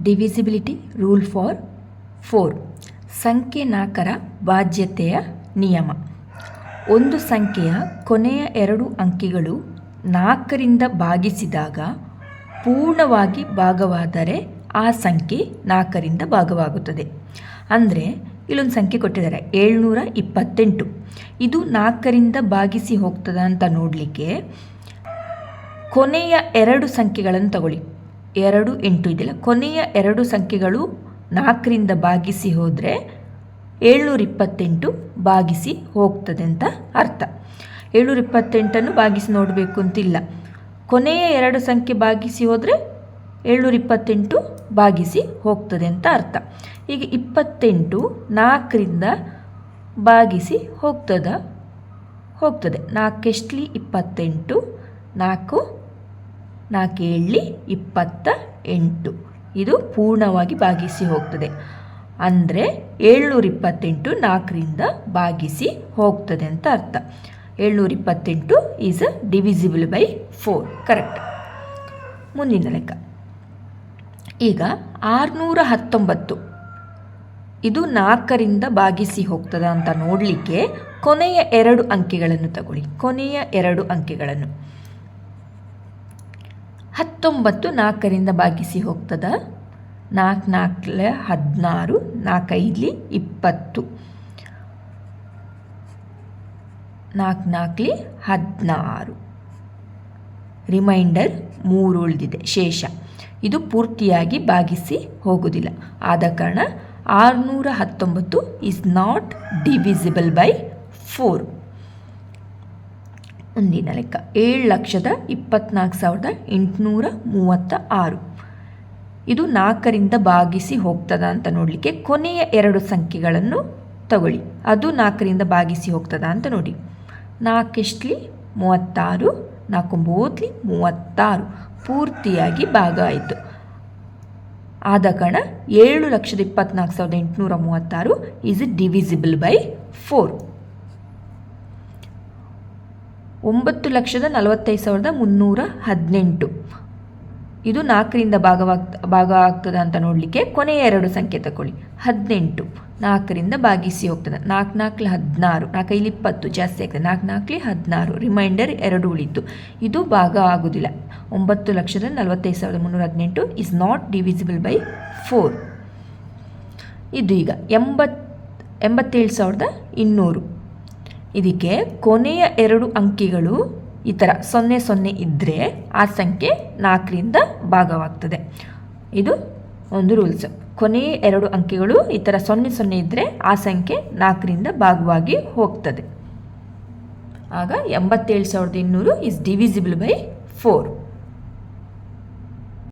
Divisibility rule for four ಸಂಖ್ಯೆ ನಾಲ್ಕರ ಬಾಧ್ಯತೆಯ ನಿಯಮ. ಒಂದು ಸಂಖ್ಯೆಯ ಕೊನೆಯ ಎರಡು ಅಂಕಿಗಳು ನಾಲ್ಕರಿಂದ ಭಾಗಿಸಿದಾಗ ಪೂರ್ಣವಾಗಿ ಭಾಗವಾದರೆ ಆ ಸಂಖ್ಯೆ ನಾಲ್ಕರಿಂದ ಭಾಗವಾಗುತ್ತದೆ. ಅಂದರೆ ಇಲ್ಲೊಂದು ಸಂಖ್ಯೆ ಕೊಟ್ಟಿದ್ದಾರೆ, ಏಳ್ನೂರ ಇಪ್ಪತ್ತೆಂಟು. ಇದು ನಾಲ್ಕರಿಂದ ಭಾಗಿಸಿ ಹೋಗ್ತದ ಅಂತ ನೋಡಲಿಕ್ಕೆ ಕೊನೆಯ ಎರಡು ಸಂಖ್ಯೆಗಳನ್ನು ತಗೊಳ್ಳಿ. ಎರಡು ಎಂಟು ಇದೆಯಲ್ಲ? ಕೊನೆಯ ಎರಡು ಸಂಖ್ಯೆಗಳು ನಾಲ್ಕರಿಂದ ಭಾಗಿಸಿ ಹೋದರೆ ಏಳ್ನೂರ ಇಪ್ಪತ್ತೆಂಟು ಭಾಗಿಸಿ ಹೋಗ್ತದೆ ಅಂತ ಅರ್ಥ. ಏಳ್ನೂರ ಇಪ್ಪತ್ತೆಂಟನ್ನು ಭಾಗಿಸಿ ನೋಡಬೇಕು ಅಂತಿಲ್ಲ. ಕೊನೆಯ ಎರಡು ಸಂಖ್ಯೆ ಭಾಗಿಸಿ ಹೋದರೆ ಏಳ್ನೂರ ಇಪ್ಪತ್ತೆಂಟು ಭಾಗಿಸಿ ಹೋಗ್ತದೆ ಅಂತ ಅರ್ಥ. ಈಗ ಇಪ್ಪತ್ತೆಂಟು ನಾಲ್ಕರಿಂದ ಭಾಗಿಸಿ ಹೋಗ್ತದ? ಹೋಗ್ತದೆ. ನಾಲ್ಕೆಷ್ಟಲಿ ಇಪ್ಪತ್ತೆಂಟು? ನಾಲ್ಕು ನಾಲ್ಕು ಏಳಲಿ ಇಪ್ಪತ್ತ ಎಂಟು. ಇದು ಪೂರ್ಣವಾಗಿ ಭಾಗಿಸಿ ಹೋಗ್ತದೆ. ಅಂದರೆ ಏಳ್ನೂರ ಇಪ್ಪತ್ತೆಂಟು ನಾಲ್ಕರಿಂದ ಭಾಗಿಸಿ ಹೋಗ್ತದೆ ಅಂತ ಅರ್ಥ. ಏಳ್ನೂರ ಇಪ್ಪತ್ತೆಂಟು is a divisible by four correct ಮುಂದಿನ ಲೆಕ್ಕ. ಈಗ ಆರುನೂರ ಹತ್ತೊಂಬತ್ತು. ಇದು ನಾಲ್ಕರಿಂದ ಭಾಗಿಸಿ ಹೋಗ್ತದ ಅಂತ ನೋಡಲಿಕ್ಕೆ ಕೊನೆಯ ಎರಡು ಅಂಕೆಗಳನ್ನು ತಗೊಳ್ಳಿ. ಕೊನೆಯ ಎರಡು ಅಂಕೆಗಳನ್ನು. ಹತ್ತೊಂಬತ್ತು ನಾಲ್ಕರಿಂದ ಭಾಗಿಸಿ ಹೋಗ್ತದ? ನಾಲ್ಕು ನಾಲ್ಕಲೆ ಹದಿನಾರು ನಾಲ್ಕೈದ್ಲಿ ಇಪ್ಪತ್ತು. ನಾಲ್ಕು ನಾಲ್ಕಲಿ ಹದಿನಾರು. ರಿಮೈಂಡರ್ ಮೂರು ಉಳಿದಿದೆ, ಶೇಷ. ಇದು ಪೂರ್ತಿಯಾಗಿ ಭಾಗಿಸಿ ಹೋಗುವುದಿಲ್ಲ ಆದ ಕಾರಣ ಆರುನೂರ ಹತ್ತೊಂಬತ್ತು is not divisible by four ಮುಂದಿನ ಲೆಕ್ಕ. ಏಳು ಲಕ್ಷದ ಇಪ್ಪತ್ನಾಲ್ಕು ಸಾವಿರದ ಎಂಟುನೂರ ಮೂವತ್ತ ಆರು. ಇದು ನಾಲ್ಕರಿಂದ ಭಾಗಿಸಿ ಹೋಗ್ತದ ಅಂತ ನೋಡಲಿಕ್ಕೆ ಕೊನೆಯ ಎರಡು ಸಂಖ್ಯೆಗಳನ್ನು ತಗೊಳ್ಳಿ. ಅದು ನಾಲ್ಕರಿಂದ ಭಾಗಿಸಿ ಹೋಗ್ತದ ಅಂತ ನೋಡಿ. ನಾಲ್ಕೆಷ್ಟಲಿ ಮೂವತ್ತಾರು. ನಾಲ್ಕು ಮೂವತ್ಲಿ ಮೂವತ್ತಾರು. ಪೂರ್ತಿಯಾಗಿ ಭಾಗ ಆಯಿತು. ಆದ ಕಾರಣ ಏಳು ಲಕ್ಷದ ಇಪ್ಪತ್ನಾಲ್ಕು ಸಾವಿರದ ಎಂಟುನೂರ ಮೂವತ್ತಾರು ಈಸ್ ಡಿವಿಸಿಬಲ್ ಬೈ ಫೋರ್ ಒಂಬತ್ತು ಲಕ್ಷದ ನಲವತ್ತೈದು ಸಾವಿರದ ಮುನ್ನೂರ ಹದಿನೆಂಟು. ಇದು ನಾಲ್ಕರಿಂದ ಭಾಗವಾಗ್ ಭಾಗ ಆಗ್ತದೆ ಅಂತ ನೋಡಲಿಕ್ಕೆ ಕೊನೆಯ ಎರಡು ಸಂಖ್ಯೆ ತಗೊಳ್ಳಿ. ಹದಿನೆಂಟು, ನಾಲ್ಕರಿಂದ ಭಾಗಿಸಿ ಹೋಗ್ತದೆ. ನಾಲ್ಕು ನಾಲ್ಕಲಿ ಹದಿನಾರು ನಾಲ್ಕೈಲಿ ಇಪ್ಪತ್ತು ಜಾಸ್ತಿ ಆಗ್ತದೆ. ನಾಲ್ಕು ನಾಲ್ಕಲಿ ಹದಿನಾರು, ರಿಮೈಂಡರ್ ಎರಡು ಉಳಿತು. ಇದು ಭಾಗ ಆಗೋದಿಲ್ಲ. ಒಂಬತ್ತು ಲಕ್ಷದ ನಲವತ್ತೈದು ಸಾವಿರದ ಮುನ್ನೂರ ಹದಿನೆಂಟು is not divisible by four ಇದು ಈಗ ಎಂಬತ್, ಎಂಬತ್ತೇಳು ಸಾವಿರದ ಇನ್ನೂರು. ಇದಕ್ಕೆ ಕೊನೆಯ ಎರಡು ಅಂಕಿಗಳು ಈ ಥರ ಸೊನ್ನೆ ಸೊನ್ನೆ ಇದ್ದರೆ ಆ ಸಂಖ್ಯೆ ನಾಲ್ಕರಿಂದ ಭಾಗವಾಗ್ತದೆ. ಇದು ಒಂದು ರೂಲ್ಸ್. ಕೊನೆಯ ಎರಡು ಅಂಕಿಗಳು ಈ ಥರ ಸೊನ್ನೆ ಸೊನ್ನೆ ಇದ್ದರೆ ಆ ಸಂಖ್ಯೆ ನಾಲ್ಕರಿಂದ ಭಾಗವಾಗಿ ಹೋಗ್ತದೆ. ಆಗ ಎಂಬತ್ತೇಳು ಸಾವಿರದ ಇನ್ನೂರು ಇಸ್ ಡಿವಿಸಿಬಲ್ ಬೈ ಫೋರ್